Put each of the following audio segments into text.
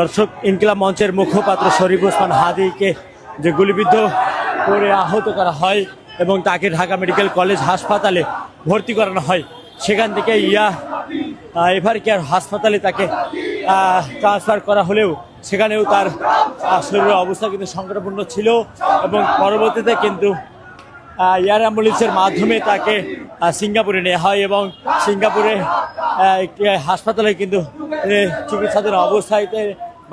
দর্শক, ইনকিলাব মঞ্চের মুখপাত্র শরীফ ওসমান হাদিকে যে গুলিবিদ্ধ করে আহত করা হয় এবং তাকে ঢাকা মেডিকেল কলেজ হাসপাতালে ভর্তি করানো হয়, সেখান থেকে ইয়া এভার কেয়ার হাসপাতালে তাকে ট্রান্সফার করা হলেও সেখানেও তার শরীরের অবস্থা কিন্তু সংকটপূর্ণ ছিল এবং পরবর্তীতে কিন্তু এয়ার অ্যাম্বুলেন্সের মাধ্যমে তাকে সিঙ্গাপুরে নেওয়া হয় এবং সিঙ্গাপুরে হাসপাতালে কিন্তু চিকিৎসাধীন অবস্থায়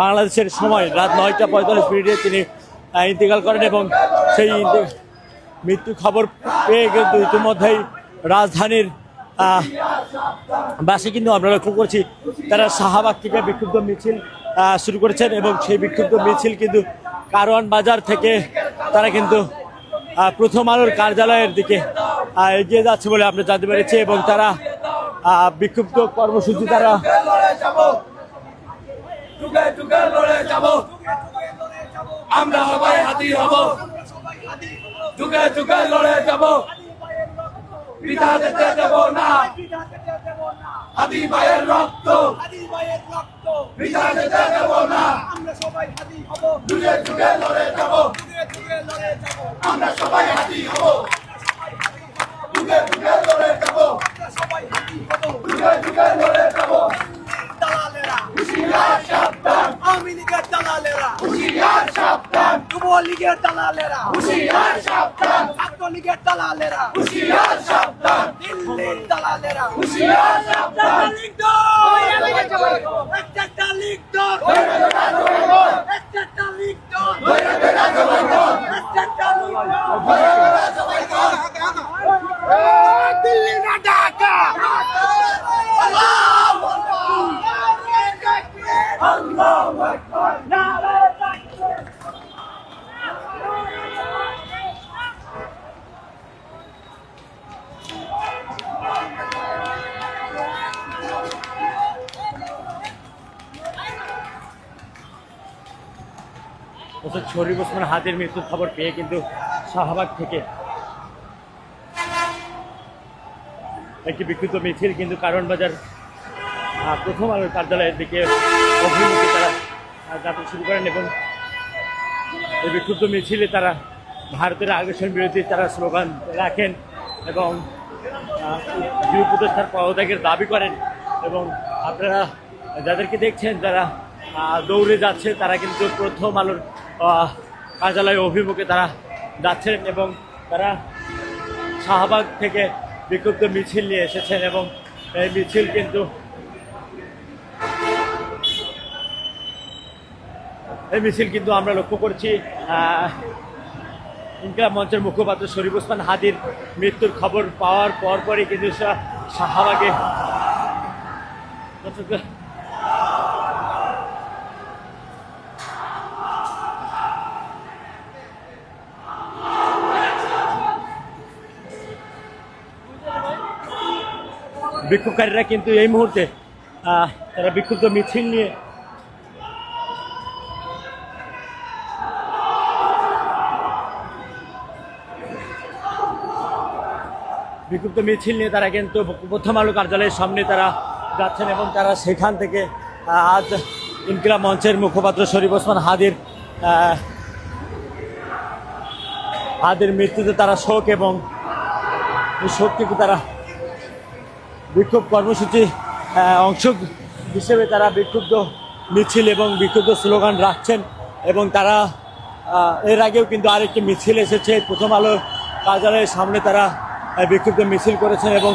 বাংলাদেশের সময় রাত নয়টা পঁয়তাল্লিশ মিনিটে তিনি ইন্তেকাল করেন এবং সেই মৃত্যু খবর পেয়ে কিন্তু ইতিমধ্যেই রাজধানীর বাসে কিন্তু আমরা লক্ষ্য করছি, তারা শাহবাগ থেকে বিক্ষুব্ধ মিছিল শুরু করেছেন এবং সেই বিক্ষুব্ধ মিছিল কিন্তু কারওয়ান বাজার থেকে তারা কিন্তু প্রথম আলোর কার্যালয়ের দিকে এগিয়ে যাচ্ছে বলে আমরা জানতে পেরেছি এবং তারা বিক্ষুব্ধ কর্মসূচি তারা আমরা সবাই হাতি হব। যুগে যুগে লড়ে যাব। দেব না। হাতি ভাইয়ের রক্ত। পিতা যেতে দেব না। যুগে যুগে লড়ে যাব। আমরা সবাই হাতি হব। যুগে যুগে লড়ে যাব। যুগে যুগে লড়ে যাব। হুশিয়ার সাবধান। আওয়ামী লীগের দালালেরা। হুশিয়ার সাবধান। যুব লীগের দালালেরা। হুশিয়ার সাবধান। ছাত্র লীগের দালালেরা। হুশিয়ার সাবধান। দিল্লির দালালেরা হুশিয়ার সাবধান হাতের মৃত্যুর খবর পেয়ে কিন্তু শাহবাগ থেকে একটি বিক্ষুব্ধ মিছিল কিন্তু কারণ বাজার প্রথম আলোর কার্যালয়ের দিকে অভিমুখে তারা যাত্রা শুরু করেন এবং এই বিক্ষুব্ধ মিছিলে তারা ভারতের আগ্রাসন বিরোধী তারা স্লোগান রাখেন এবং গৃহ প্রতিষ্ঠার পদত্যাগের দাবি করেন এবং আপনারা যাদেরকে দেখছেন, যারা দৌড়ে যাচ্ছে, তারা কিন্তু প্রথম আলোর কার্যালয় অভিমুখে তারা যাচ্ছেন এবং তারা শাহবাগ থেকে বিক্ষুব্ধ মিছিল নিয়ে এসেছেন এবং এই মিছিল কিন্তু এই মিছিল কিন্তু আমরা লক্ষ্য করছি আহ, মঞ্চের মুখপাত্র শরীফ ওসমান হাদির মৃত্যুর খবর পাওয়ার পর পরই কিন্তু শাহবাগে বিক্ষোভকারীরা কিন্তু এই মুহূর্তে তারা বিক্ষুব্ধ মিছিল নিয়ে বিক্ষুব্ধ মিছিল নিয়ে তারা কিন্তু প্রথম আলো কার্যালয়ের সামনে তারা যাচ্ছেন এবং তারা সেখান থেকে আজ ইনকিলাব মঞ্চের মুখপাত্র শরীফ ওসমান হাদির হাদির মৃত্যুতে তারা শোক এবং শোক থেকে তারা বিক্ষোভ কর্মসূচি অংশ হিসেবে তারা বিক্ষুব্ধ মিছিল এবং বিক্ষুব্ধ স্লোগান রাখছেন এবং তারা এর আগেও কিন্তু আরেকটি মিছিল এসেছে। প্রথম আলো কার্যালয়ের সামনে তারা বিক্ষুব্ধ মিছিল করেছেন এবং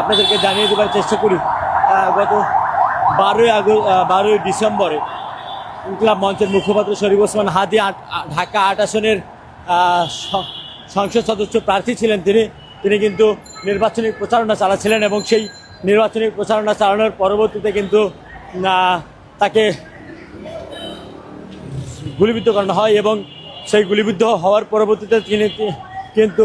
আপনাদেরকে জানিয়ে দেবার চেষ্টা করি গত বারোই আগস্ট বারোই ডিসেম্বরে ইনকলাব মঞ্চের মুখপাত্র শরীফ ওসমান হাদি ঢাকা আট আসনের সংসদ সদস্য প্রার্থী ছিলেন তিনি। তিনি কিন্তু নির্বাচনী প্রচারণা চালাচ্ছিলেন এবং সেই নির্বাচনী প্রচারণা চালানোর পরবর্তীতে কিন্তু তাকে গুলিবিদ্ধ করানো হয় এবং সেই গুলিবিদ্ধ হওয়ার পরবর্তীতে তিনি কিন্তু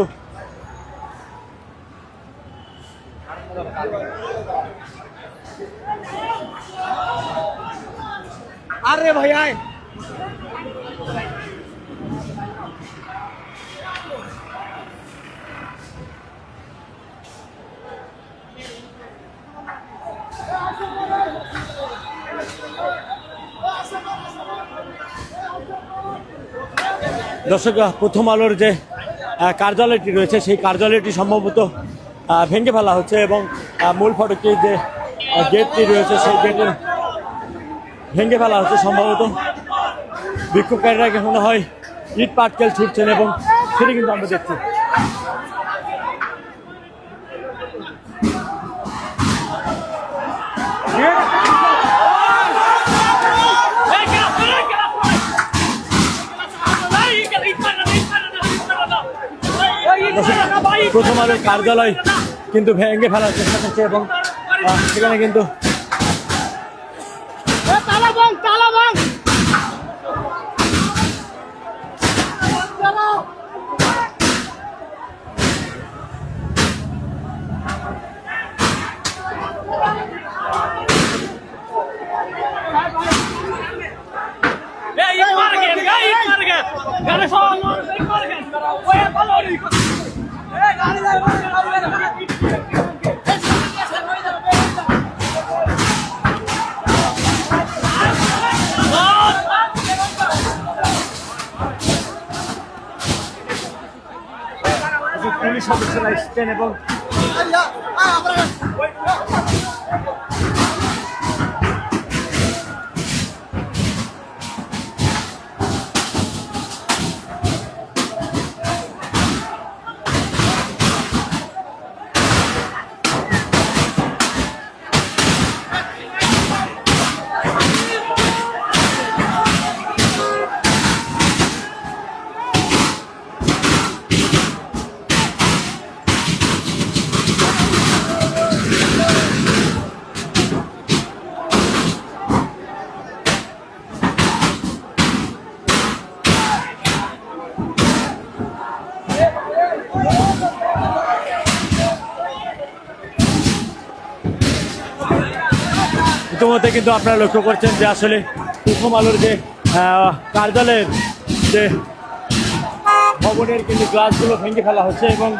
আরে ভাই, আয়। দর্শক প্রথম আলোর যে কার্যালয়টি রয়েছে, সেই কার্যালয়টি সম্ভবত ভেঙে ফেলা হচ্ছে এবং মূল ফটকটির যে গেটটি রয়েছে, সেই গেটের ভেঙে ফেলা হচ্ছে। সম্ভবত বিক্ষোভকারীরা মনে হয় ইট পাটকেল ছুটছেন এবং সেটি কিন্তু আমরা দেখছি। প্রথম আলোর কার্যালয় কিন্তু ভেঙে ফেলার চেষ্টা করছে এবং সেখানে কিন্তু সদস্যরা এসছেন ইতিমধ্যে কিন্তু আপনারা লক্ষ্য করছেন যে আসলে প্রথম আলোর যে কার্যালয়ের যে ভবনের কিন্তু গ্লাসগুলো ভেঙে ফেলা হচ্ছে এবং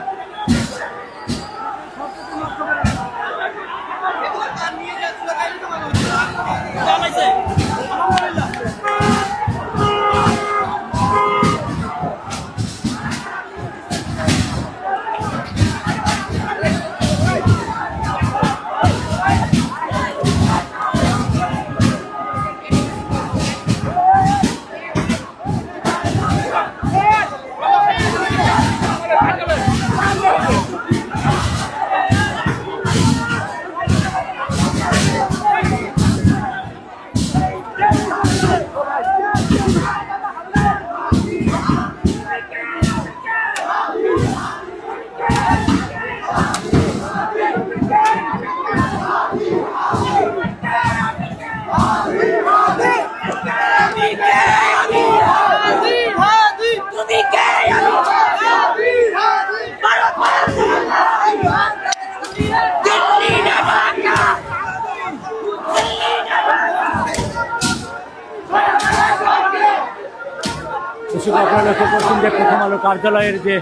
যে প্রথম আলো কার্যালয়ের যে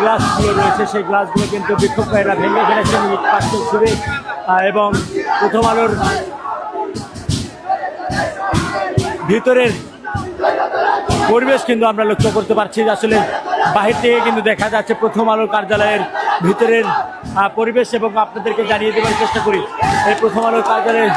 গ্লাসগুলো রয়েছে, সেই গ্লাসগুলো কিন্তু বিক্ষোভকারীরা ভেঙে ফেলেছেন পাটকেল ছুড়ে এবং প্রথম আলোর ভিতরের পরিবেশ কিন্তু আমরা লক্ষ্য করতে পারছি আসলে বাহির থেকে কিন্তু দেখা যাচ্ছে প্রথম আলোর কার্যালয়ের ভিতরের পরিবেশ, এবং আপনাদেরকে জানিয়ে দেওয়ার চেষ্টা করি, এই প্রথম আলোর কার্যালয়ের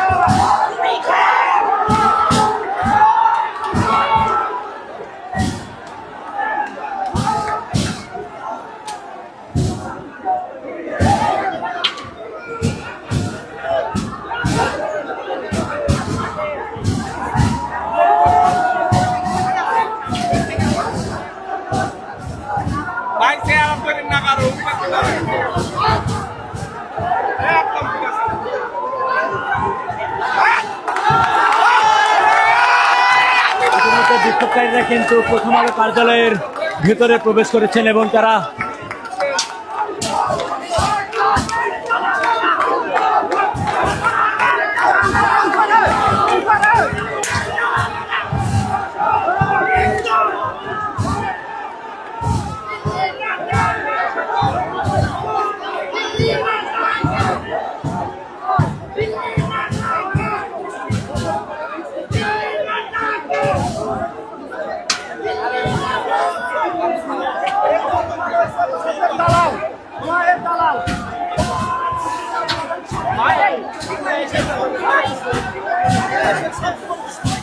ভিতরে প্রবেশ করেছেন এবং তারা Thank you.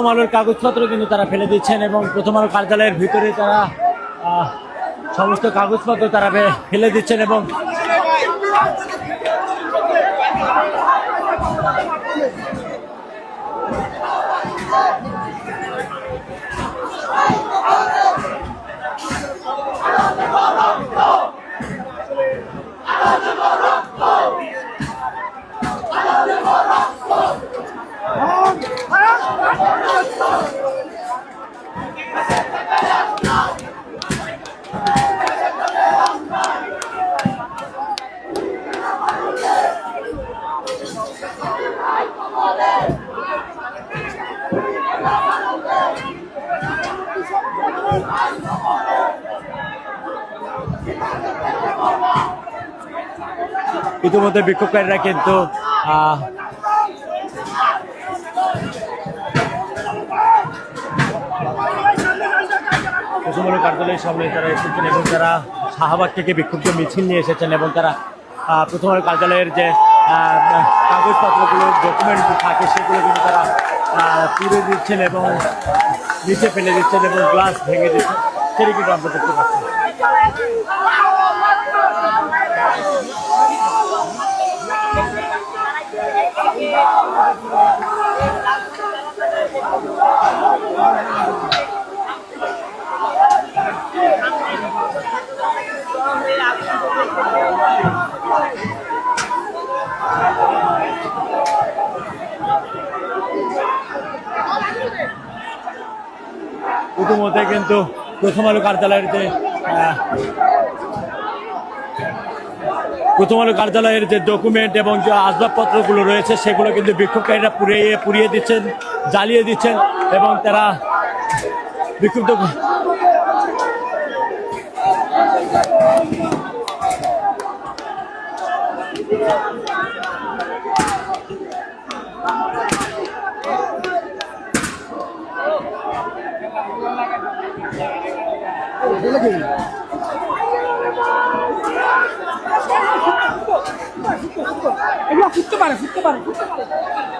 প্রথম আলোর কাগজপত্র কিন্তু তারা ফেলে দিচ্ছেন এবং প্রথম আলো কার্যালয়ের ভিতরে তারা সমস্ত কাগজপত্র তারা ফেলে দিচ্ছেন এবং ইতিমধ্যে বিক্ষোভকারীরা কিন্তু আলো কার্যালয়ের সামনে তারা এসেছেন এবং তারা শাহবাগ থেকে বিক্ষুব্ধ মিছিল নিয়ে এসেছেন এবং তারা আহ, প্রথম কার্যালয়ের যে কাগজপত্রগুলো ডকুমেন্ট থাকে সেগুলো কিন্তু তারা তুলে দিচ্ছেন এবং নিচে ফেলে দিচ্ছেন এবং গ্লাস ভেঙে দিচ্ছেন। সেটি কিন্তু আমরা দেখতে পাচ্ছি। ইতিমধ্যে কিন্তু প্রথম আলো কার্যালয়ের প্রথম আলো কার্যালয়ের যে ডকুমেন্ট এবং যে আসবাবপত্রগুলো রয়েছে, সেগুলো কিন্তু বিক্ষোভকারীরা পুড়িয়ে পুড়িয়ে দিচ্ছেন, জ্বালিয়ে দিচ্ছেন এবং তারা বিক্ষুব্ধ এগুলো ফুটতে পারে ফুটতে পারে ভাই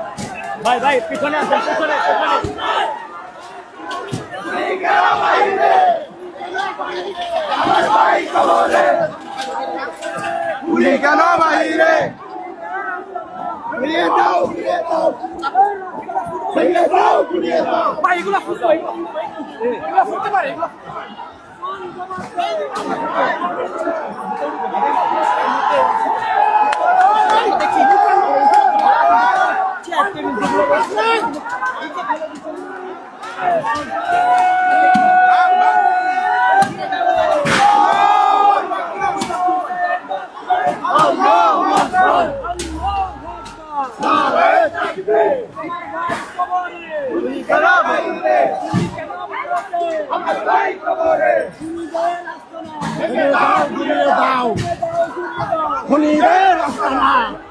ভাই পিছনে আসেন পিছনে পিছনে। কেন বাহিরে গুলিয়ে দাও গুলিয়ে দাও। গুলিয়ে দাও গুলিয়ে দাও। ভাই এগুলো ফুটবে এগুলো ফুটতে পারে এগুলো গুলি কেন বাহিরে আমার ভাই কবরে গুলিয়ে দাও গুলিয়ে রাস্তা ভেঙে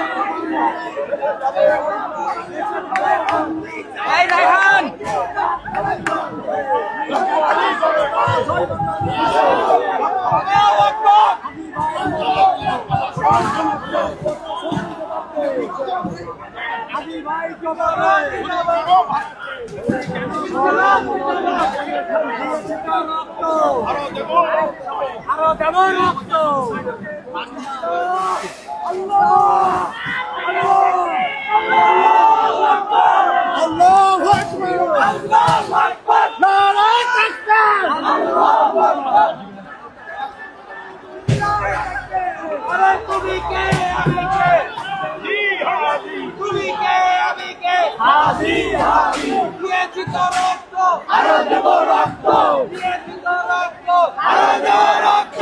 ভারতে কেমন রক্ত! আরে তো রক্ত আরও দেব রক্ত আরও দেব রক্ত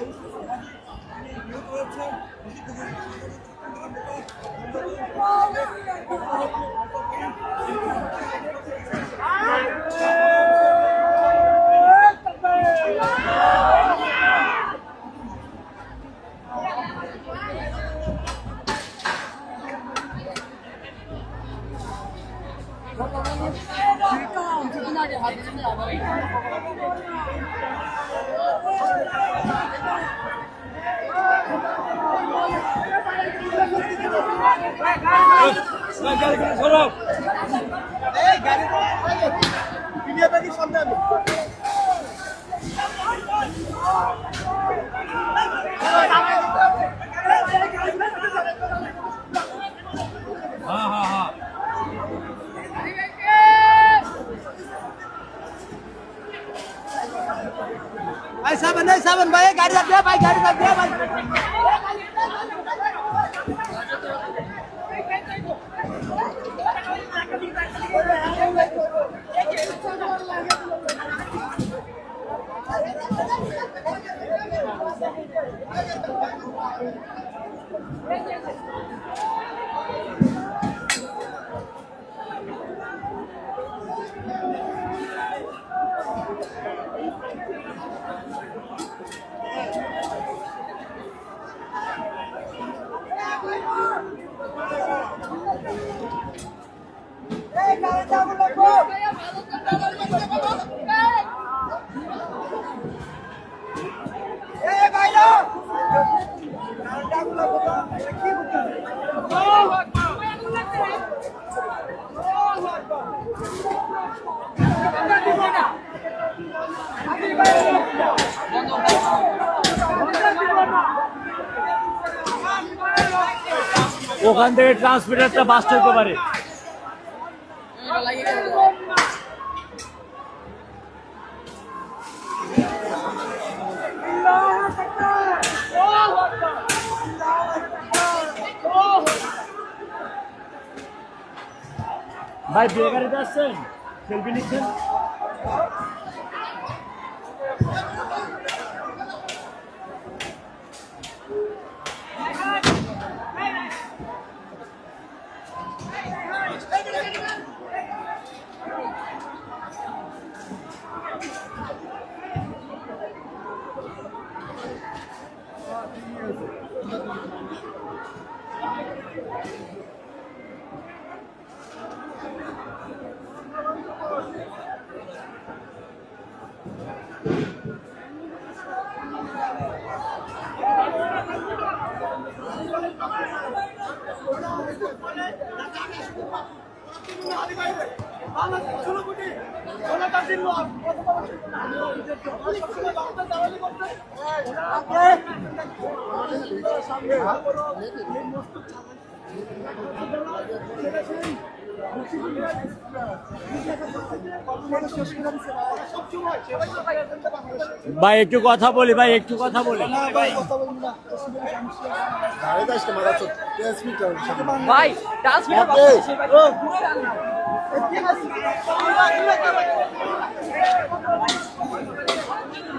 Thank you. যাবেন ভাই গাড়ি রাখবে ভাই গাড়ি রাখবে ভাই ওখান থেকে ট্রান্সমিটারটা বাস্ট হতে পারে। ভাই বিয়ে বাড়িতে আসছেন সেলফি নিচ্ছেন ভাই একটু কথা বলি ভাই একটু কথা বলি। ভাই ট্রান্সমিটার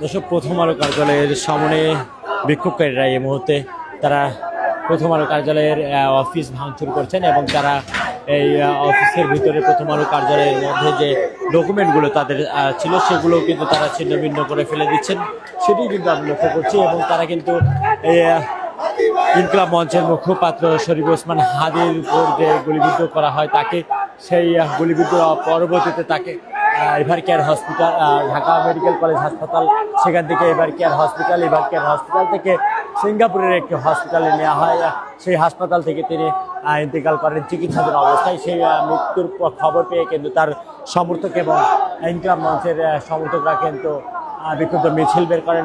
দর্শক, প্রথম আলো কার্যালয়ের সামনে বিক্ষোভকারীরা এই মুহূর্তে তারা প্রথম আলো কার্যালয়ের অফিস ভাঙচুর করছেন এবং তারা এই অফিসের ভিতরে প্রথম আলো কার্যালয়ের মধ্যে যে ডকুমেন্টগুলো তাদের ছিল সেগুলো কিন্তু তারা ছিন্ন ভিন্ন করে ফেলে দিচ্ছেন। সেটি কিন্তু আমি লক্ষ্য করছি এবং তারা কিন্তু ইনকলাব মঞ্চের মুখপাত্র শরীফ ওসমান হাদির উপর যে গুলিবিদ্ধ করা হয়, তাকে সেই গুলিবিদ্ধ পরবর্তীতে তাকে Evercare hospital Dhaka medical college হাসপাতাল, সেখান থেকে ever care hospital, ever care hospital থেকে সিঙ্গাপুরের একটি হসপিটালে নেওয়া হয়। সেই হাসপাতাল থেকে তিনি ইন্তেকাল করেন। চিকিৎসাধীন অবস্থায় সেই মৃত্যুর খবর পেয়ে কিন্তু তার সমর্থক এবং ইনকলাব মঞ্চের সমর্থকরা কিন্তু বিক্ষুব্ধ মিছিল বের করেন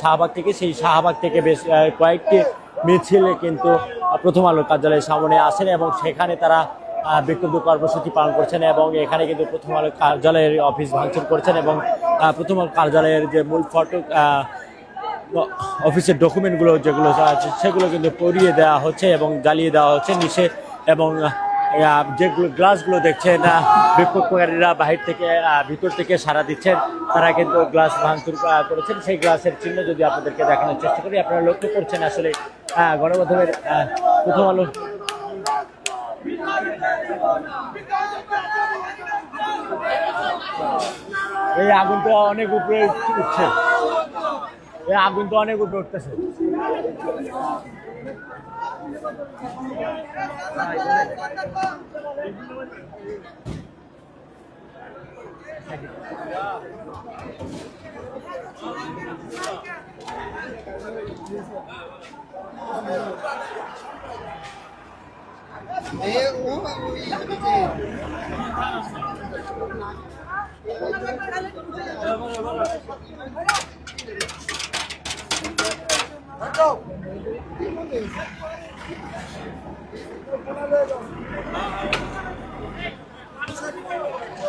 শাহবাগ থেকে। সেই শাহবাগ থেকে বেশ কয়েকটি মিছিলে কিন্তু প্রথম আলো কার্যালয়ের সামনে আসেন এবং সেখানে তারা বিক্ষুব্ধ কর্মসূচি পালন করছেন এবং এখানে কিন্তু প্রথম আলো কার্যালয়ের অফিস ভাঙচুর করছেন এবং প্রথম আলো কার্যালয়ের যে মূল ফটক অফিসের ডকুমেন্টগুলো যেগুলো আছে, সেগুলো কিন্তু পরিয়ে দেওয়া হচ্ছে এবং জ্বালিয়ে দেওয়া হচ্ছে নিচে এবং যেগুলো গ্লাসগুলো দেখছেন বিক্ষোভকারীরা বাহির থেকে ভিতর থেকে সারা দিচ্ছেন, তারা কিন্তু গ্লাস ভাঙচুর করেছেন। সেই গ্লাসের চিহ্ন যদি আপনাদেরকে দেখানোর চেষ্টা করি, আপনারা লক্ষ্য করছেন আসলে গণমাধ্যমের প্রথম আলো। এই আগুন তো অনেক উপরে উঠছে। এই আগুন তো অনেক উপরে উঠতেছে। যখন যাবে আপনি যেটুকু আপনি নামেন জানাবেন আরে গাড়ি দিতে গাড়ি বের করো কমরে